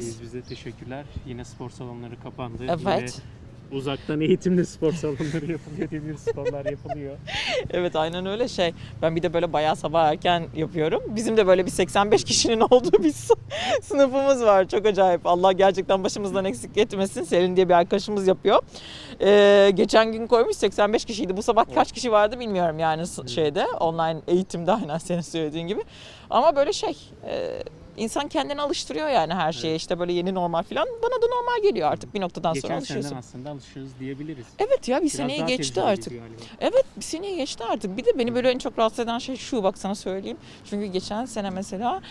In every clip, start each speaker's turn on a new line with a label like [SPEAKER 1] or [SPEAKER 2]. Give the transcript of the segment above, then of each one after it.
[SPEAKER 1] Biz bize teşekkürler. Yine spor salonları kapandı.
[SPEAKER 2] Evet.
[SPEAKER 1] Yine uzaktan eğitimde spor salonları yapılıyor. Demir sporlar yapılıyor.
[SPEAKER 2] Evet aynen öyle şey. Ben bir de böyle bayağı sabah erken yapıyorum. Bizim de böyle bir 85 kişinin olduğu bir sı- sınıfımız var. Çok acayip. Allah gerçekten başımızdan eksik etmesin. Selin diye bir arkadaşımız yapıyor. Ee, geçen gün koymuş 85 kişiydi. Bu sabah kaç kişi vardı bilmiyorum yani şeyde. Online eğitimde aynen senin söylediğin gibi. Ama böyle şey... e, insan kendini alıştırıyor yani her şeye.
[SPEAKER 1] Evet.
[SPEAKER 2] İşte böyle yeni normal falan. Bana da normal geliyor artık bir noktadan sonra
[SPEAKER 1] Geçen
[SPEAKER 2] alışıyorsun.
[SPEAKER 1] seneden aslında alışırız diyebiliriz.
[SPEAKER 2] Evet ya bir
[SPEAKER 1] Biraz
[SPEAKER 2] seneyi geçti artık. Evet bir seneyi geçti artık. Bir de beni böyle en çok rahatsız eden şey şu bak sana söyleyeyim. Çünkü geçen sene mesela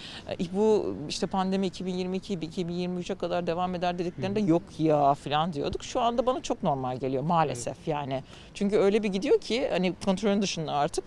[SPEAKER 2] bu işte pandemi 2022 2023'e kadar devam eder dediklerinde yok ya falan diyorduk. Şu anda bana çok normal geliyor maalesef yani. Çünkü öyle bir gidiyor ki hani kontrolün dışında artık.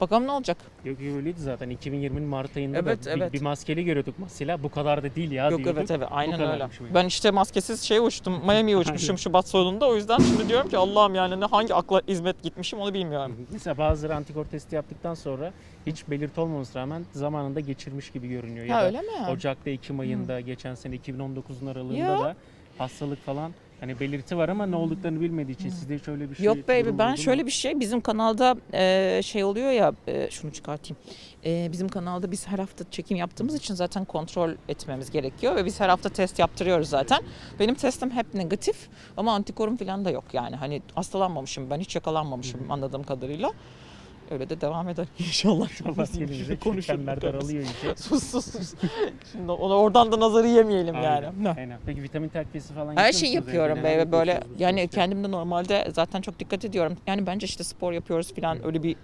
[SPEAKER 2] Bakalım ne olacak?
[SPEAKER 1] Yok öyleydi zaten. 2020'nin Mart ayında
[SPEAKER 2] Evet,
[SPEAKER 1] da
[SPEAKER 2] evet.
[SPEAKER 1] Bir, bir maskeli görüyorduk mesela. Bu kadar da değil ya
[SPEAKER 2] Yok
[SPEAKER 1] diyorduk.
[SPEAKER 2] evet evet aynen öyle. Ben işte maskesiz şeye uçtum. Miami'ye uçmuşum Şubat sonunda. O yüzden şimdi diyorum ki Allah'ım yani ne hangi akla hizmet gitmişim onu bilmiyorum.
[SPEAKER 1] Mesela bazıları antikor testi yaptıktan sonra hiç belirti olmamasına rağmen zamanında geçirmiş gibi görünüyor. Ya da
[SPEAKER 2] öyle mi?
[SPEAKER 1] Ocak'ta, Ekim ayında, geçen sene 2019'un aralığında
[SPEAKER 2] Ya.
[SPEAKER 1] da hastalık falan hani belirti var ama ne olduklarını bilmediği için sizde hiç öyle bir şey
[SPEAKER 2] Yok
[SPEAKER 1] durum
[SPEAKER 2] ben
[SPEAKER 1] oldu mu?
[SPEAKER 2] şöyle bir şey bizim kanalda e, şey oluyor ya e, şunu çıkartayım. E, bizim kanalda biz her hafta çekim yaptığımız için zaten kontrol etmemiz gerekiyor ve biz her hafta test yaptırıyoruz zaten. Benim testim hep negatif ama antikorum falan da yok yani. Hani hastalanmamışım ben hiç yakalanmamışım anladığım kadarıyla. Öyle de devam eder inşallah.
[SPEAKER 1] Allah elinize konuşanlar daralıyor iyice.
[SPEAKER 2] sus sus sus. Şimdi onu oradan da nazarı yemeyelim yani.
[SPEAKER 1] Aynen,
[SPEAKER 2] Ne?
[SPEAKER 1] aynen. Peki vitamin takviyesi falan
[SPEAKER 2] Her
[SPEAKER 1] musunuz
[SPEAKER 2] yapıyorum?
[SPEAKER 1] Neler
[SPEAKER 2] böyle yani kendimde normalde zaten çok dikkat ediyorum. Yani bence işte spor yapıyoruz falan öyle bir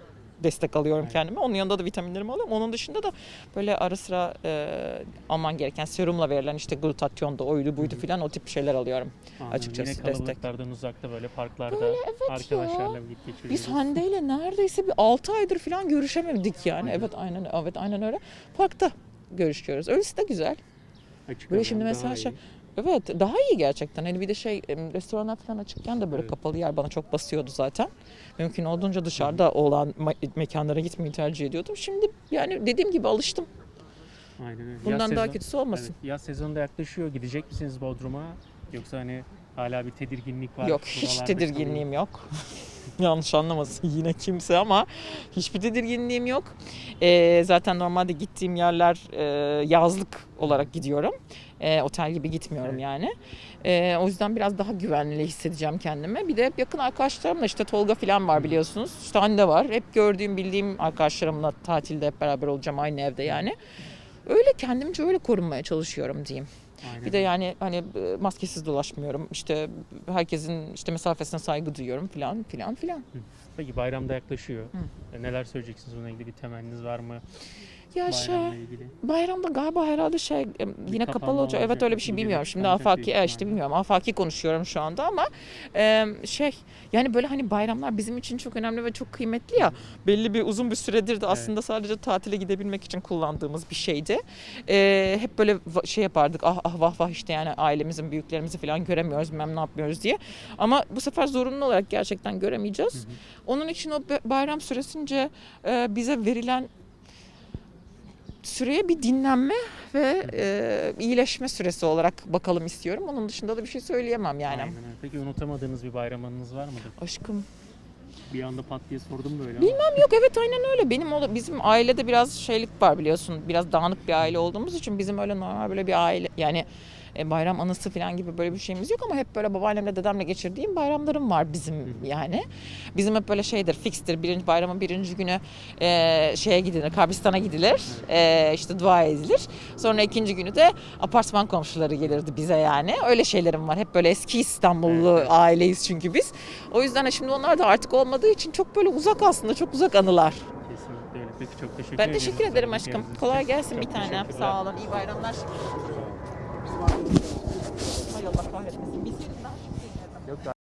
[SPEAKER 2] destek alıyorum
[SPEAKER 1] Evet.
[SPEAKER 2] kendime. Onun yanında da vitaminlerimi alıyorum. Onun dışında da böyle ara sıra e, alman gereken serumla verilen işte glutatyon da oydu buydu falan o tip şeyler alıyorum.
[SPEAKER 1] Anladım.
[SPEAKER 2] açıkçası
[SPEAKER 1] Yine
[SPEAKER 2] destek.
[SPEAKER 1] kalabalıklardan uzakta böyle parklarda
[SPEAKER 2] evet
[SPEAKER 1] arkadaşlarla
[SPEAKER 2] ya.
[SPEAKER 1] vakit geçiriyoruz.
[SPEAKER 2] Biz Hande ile neredeyse bir 6 aydır falan görüşemedik yani.
[SPEAKER 1] Aynen.
[SPEAKER 2] Evet aynen evet aynen öyle. Parkta görüşüyoruz. Öylesi de güzel.
[SPEAKER 1] Açık
[SPEAKER 2] Böyle şimdi mesela şey-. Evet daha iyi gerçekten. Hani bir de şey restoranlar falan açıkken de böyle
[SPEAKER 1] Evet.
[SPEAKER 2] kapalı yer bana çok basıyordu zaten. Mümkün olduğunca dışarıda olan me- mekanlara gitmeyi tercih ediyordum. Şimdi yani dediğim gibi alıştım.
[SPEAKER 1] Aynen öyle. Yaz
[SPEAKER 2] Bundan daha
[SPEAKER 1] sezon-
[SPEAKER 2] kötüsü olmasın.
[SPEAKER 1] Evet, yaz sezonu da yaklaşıyor. Gidecek misiniz Bodrum'a? Yoksa hani hala bir tedirginlik var.
[SPEAKER 2] Yok hiç tedirginliğim yok. Yanlış anlamasın yine kimse ama hiçbir tedirginliğim yok. Ee, zaten normalde gittiğim yerler e, yazlık olarak gidiyorum. Ee, otel gibi gitmiyorum yani. Ee, o yüzden biraz daha güvenli hissedeceğim kendimi. Bir de hep yakın arkadaşlarımla işte Tolga falan var biliyorsunuz. İşte Hande var. Hep gördüğüm bildiğim arkadaşlarımla tatilde hep beraber olacağım aynı evde yani. Öyle kendimce öyle korunmaya çalışıyorum diyeyim.
[SPEAKER 1] Aynen.
[SPEAKER 2] Bir de yani hani maskesiz dolaşmıyorum. İşte herkesin işte mesafesine saygı duyuyorum filan filan filan.
[SPEAKER 1] Peki bayramda yaklaşıyor. E, Neler söyleyeceksiniz bununla ilgili bir temenniniz var mı?
[SPEAKER 2] Ya şey
[SPEAKER 1] Bayramla ilgili.
[SPEAKER 2] bayramda galiba herhalde şey yine kapalı
[SPEAKER 1] kapanma
[SPEAKER 2] olacak. Evet
[SPEAKER 1] olacak,
[SPEAKER 2] öyle bir şey bilmiyorum. Şimdi
[SPEAKER 1] ancak
[SPEAKER 2] afaki
[SPEAKER 1] büyük
[SPEAKER 2] e, işte
[SPEAKER 1] ihtimalle.
[SPEAKER 2] bilmiyorum. Afaki konuşuyorum şu anda ama e, şey yani böyle hani bayramlar bizim için çok önemli ve çok kıymetli ya. Belli bir uzun bir süredir de aslında sadece tatile gidebilmek için kullandığımız bir şeydi. E, hep böyle va- şey yapardık. Ah ah vah vah işte yani ailemizin büyüklerimizi falan göremiyoruz bilmem ne yapmıyoruz diye. Ama bu sefer zorunlu olarak gerçekten göremeyeceğiz. Onun için o be- bayram süresince e, bize verilen süreye bir dinlenme ve e, iyileşme süresi olarak bakalım istiyorum. Onun dışında da bir şey söyleyemem yani.
[SPEAKER 1] Aynen öyle. Peki unutamadığınız bir bayramınız var mıdır?
[SPEAKER 2] Aşkım.
[SPEAKER 1] Bir anda pat diye sordum böyle
[SPEAKER 2] Bilmem yok evet aynen öyle. Benim o bizim ailede biraz şeylik var biliyorsun. Biraz dağınık bir aile olduğumuz için bizim öyle normal böyle bir aile yani e, bayram anısı falan gibi böyle bir şeyimiz yok ama hep böyle babaannemle dedemle geçirdiğim bayramlarım var bizim yani. Bizim hep böyle şeydir, fikstir. Birinci bayramın birinci günü e, şeye gidilir, kabristana gidilir. E, işte dua edilir. Sonra ikinci günü de apartman komşuları gelirdi bize yani. Öyle şeylerim var. Hep böyle eski İstanbullu
[SPEAKER 1] Evet,
[SPEAKER 2] aileyiz çünkü biz. O yüzden de şimdi onlar da artık olmadığı için çok böyle uzak aslında, çok uzak anılar.
[SPEAKER 1] Kesinlikle öyle. Peki çok teşekkür
[SPEAKER 2] Ben
[SPEAKER 1] ederim.
[SPEAKER 2] teşekkür ederim aşkım. Kolay gelsin bir
[SPEAKER 1] Çok
[SPEAKER 2] tane.
[SPEAKER 1] teşekkürler.
[SPEAKER 2] Sağ olun. İyi bayramlar. Hay Allah kahretmesin. Bir sürü